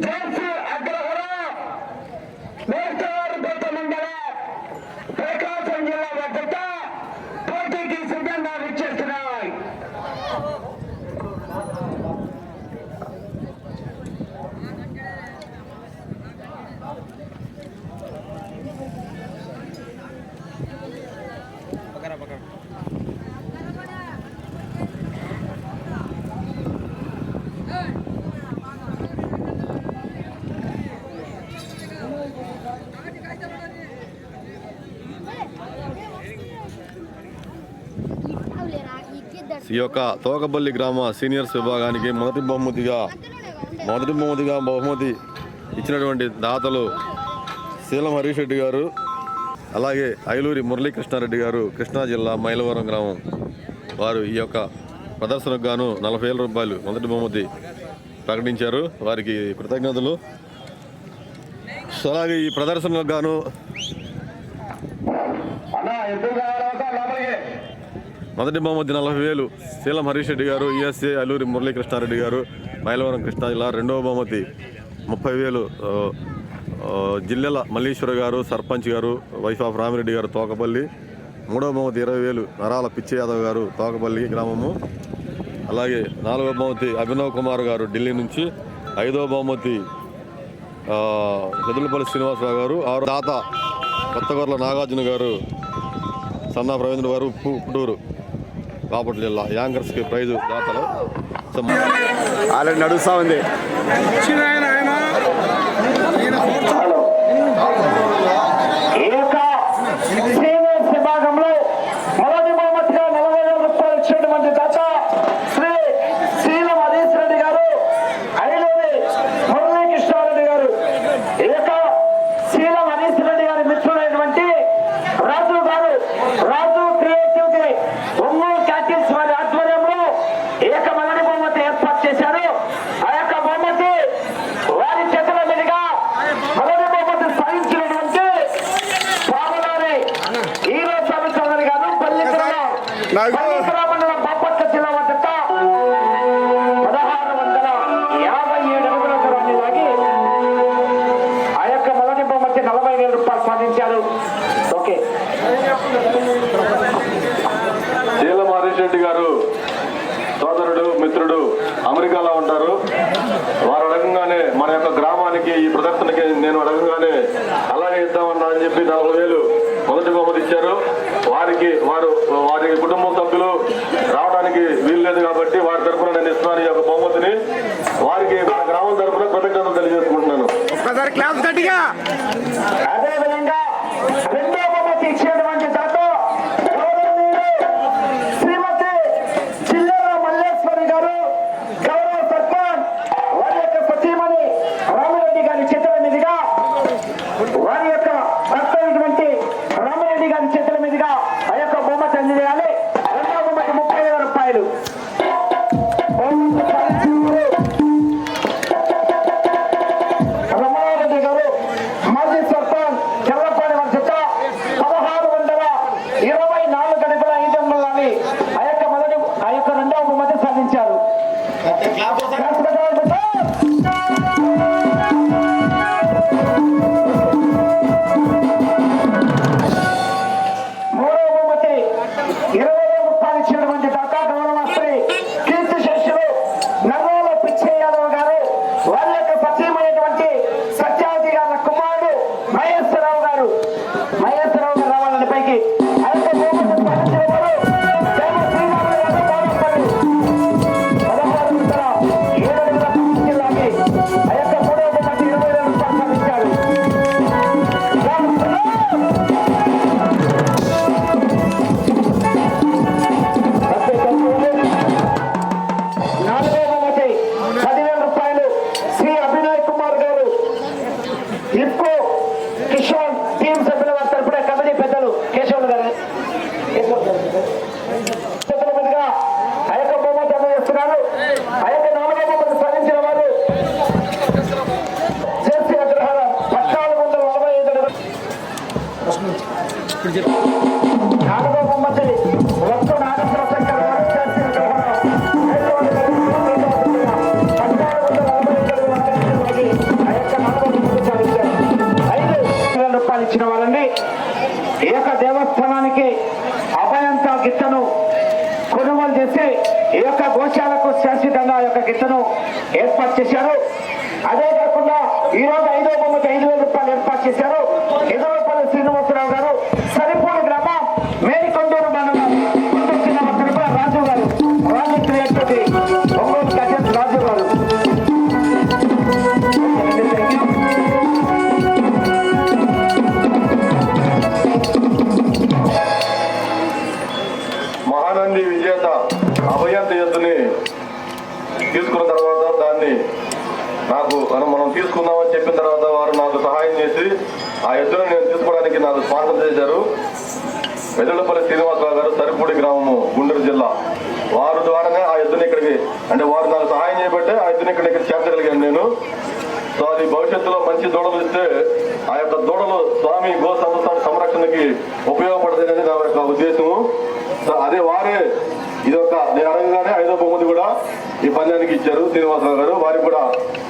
Deve ఈ యొక్క తోకపల్లి గ్రామ సీనియర్స్ విభాగానికి మొదటి బహుమతిగా మొదటి బహుమతిగా బహుమతి ఇచ్చినటువంటి దాతలు శీలం హరీష్ రెడ్డి గారు అలాగే ఐలూరి మురళీకృష్ణారెడ్డి గారు కృష్ణా జిల్లా మైలవరం గ్రామం వారు ఈ యొక్క ప్రదర్శనకు గాను నలభై వేల రూపాయలు మొదటి బహుమతి ప్రకటించారు. వారికి కృతజ్ఞతలు. సో అలాగే ఈ ప్రదర్శనకు గాను మొదటి బహుమతి నలభై వేలు. శీలం హరీష్ రెడ్డి గారు ఈఎస్ఏ అల్లూరి మురళీకృష్ణారెడ్డి గారు మైలవరం కృష్ణా జిల్లా రెండవ బహుమతి ముప్పై వేలు. జిల్లెల మల్లీశ్వర గారు సర్పంచ్ గారు వైఫ్ ఆఫ్ రామిరెడ్డి గారు తోకపల్లి. మూడవ బహుమతి ఇరవై వేలు నరాల పిచ్చి యాదవ్ గారు తోకపల్లి గ్రామము. అలాగే నాలుగవ బహుమతి అభినవ్ కుమార్ గారు ఢిల్లీ నుంచి. ఐదవ బహుమతి ఆ, శ్రీనివాసరావు గారు ఆరు దాత కొత్తగొర్ల నాగార్జున గారు సన్నా రవీంద్ర గారు ఉప్పు పుట్టూరు. బాపట్ల జిల్లా యాంకర్స్కి ప్రైజు దాతలు ఆల్రెడీ నడుస్తా ఉంది ఈ యొక్క సీనియర్స్ విభాగంలో మొదటి బహుమతిగా నలభై వేల రూపాయలు ఇచ్చినటువంటి దాత శ్రీ శీలం హరీష్ రెడ్డి గారు ఐలూరి మురళీకృష్ణారెడ్డి గారు ఈ యొక్క శీలం హరీష్ రెడ్డి గారి మిత్రుడైనటువంటి రాజు గారు రాజు క్రియేటివిటీ ఒంగోలు క్యాటిల్స్ వారి ఆధ్వర్యంలో ఈ యొక్క మొదటి బహుమతి ఏర్పాటు చేశారు ఆ యొక్క బహుమతి వారి చేతుల మీదుగా మొదటి బహుమతి సాధించినటువంటి స్వామివారి హీరో స్వామి చౌదరి గారు పల్లికరావు నాకు- పల్లికరావు మండలం బాపట్ల జిల్లా వద్ద పదహారు వందల యాభై ఏడు అడుగుల దూరాన్ని లాగి ఆ యొక్క మొదటి బహుమతి నలభై వేల రూపాయలు సాధించారు. ఓకే. హరీష్ రెడ్డి గారు సోదరుడు మిత్రుడు అమెరికాలో ఉంటారు. వారు అడగంగానే మన యొక్క గ్రామానికి ఈ ప్రదర్శనకి నేను అడగంగానే అలాగే ఇద్దామన్నా అని చెప్పి నలభై వేలు మొదటి బహుమతి ఇచ్చారు. వారికి వారు వారి కుటుంబ సభ్యులు రావడానికి వీలు లేదు కాబట్టి వారి తరఫున నేను ఇస్తున్నాను ఈ యొక్క బహుమతిని. వారికి మన గ్రామం తరఫున కృతజ్ఞతలు తెలియజేసుకుంటున్నాను. ఒక్కసారి దేవస్థానానికి అభయంత గిత్తను కొనుగోలు చేసి ఈ యొక్క గోశాలకు శాశ్వతంగా ఈ యొక్క గిత్తను ఏర్పాటు చేశారు. అదే కాకుండా ఈ రోజు ఐదో బొమ్మకి ఐదు వేల రూపాయలు ఏర్పాటు చేశారు. ఎదవపల్లి తీసుకుందామని చెప్పిన తర్వాత వారు నాకు సహాయం చేసి ఆ ఎద్దులను నేను తీసుకోవడానికి నాకు స్పాన్సర్ చేశారు. వెదలపల్లి శ్రీనివాసరావు గారు సరిపూడి గ్రామము గుంటూరు జిల్లా. వారు ద్వారానే ఆ ఎద్దుని ఇక్కడికి అంటే వారు నాకు సహాయం చేయబట్టే ఆ ఎద్దుని ఇక్కడ ఇక్కడ చేర్చగలిగాను నేను. సో అది భవిష్యత్తులో మంచి దూడలు ఇస్తే ఆ యొక్క దూడలు స్వామి గో సంస్థ సంరక్షణకి ఉపయోగపడతాయని నా యొక్క ఉద్దేశము. సో అదే వారే ఇది ఒక నేను అడగగానే ఐదో బహుమతి కూడా ఈ పందానికి ఇచ్చారు శ్రీనివాసరావు గారు. వారికి కూడా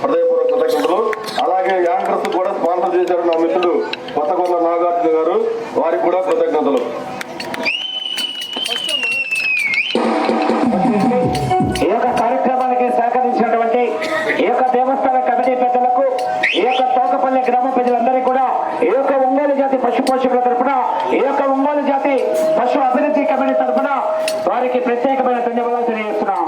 హృదయపూర్వక కృతజ్ఞతలు. అలాగే యాంకర్స్ కూడా స్పాన్సర్ చేశారు నా మిత్రుడు కొత్తగొండ నాగార్జున గారు. వారికి కూడా కృతజ్ఞతలు. తోకపల్లె గ్రామ ప్రజలందరికీ కూడా ఈ యొక్క ఒంగోలు జాతి పశు పోషకుల తరఫున ఈ యొక్క ఒంగోలు జాతి పశు అభివృద్ధి కమిటీ తరఫున వారికి ప్రత్యేకమైన ధన్యవాదాలు తెలియజేస్తున్నాం.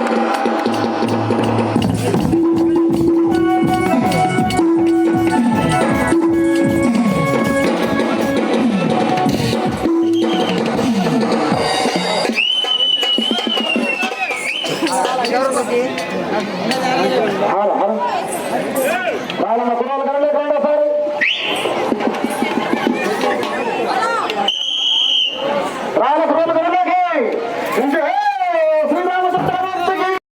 పాలన కులాల.